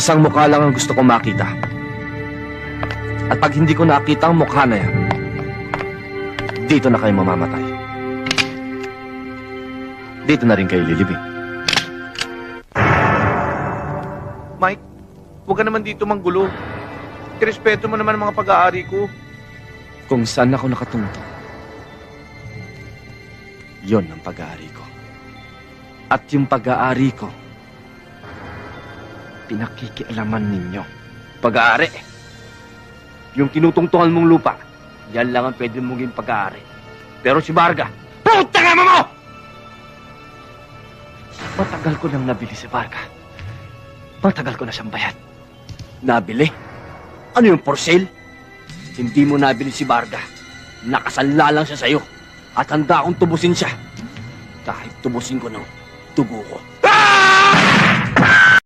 Isang mukha lang ang gusto kong makita. At pag hindi ko nakita ang mukha na yan, dito na kayo mamamatay. Dito na rin kayo lilibing. Mike, huwag ka naman dito manggulo. Irespeto mo naman ang mga pag-aari ko. Kung saan ako nakatungtong, yon ang pag-aari ko. At yung pag-aari ko, pinakikialaman ninyo. Pag-aari. Yung tinutungtungan mong lupa, yan lang ang pwede mong ging pag-aari. Pero si Varga, puta nga mo! Matagal ko nang nabili si Varga. Matagal ko na siyang bayad. Nabili? Ano yung for sale? Hindi mo nabili si Varga. Nakasanla lang siya sa'yo. At handa akong tubusin siya. Kahit tubusin ko ng dugo ko.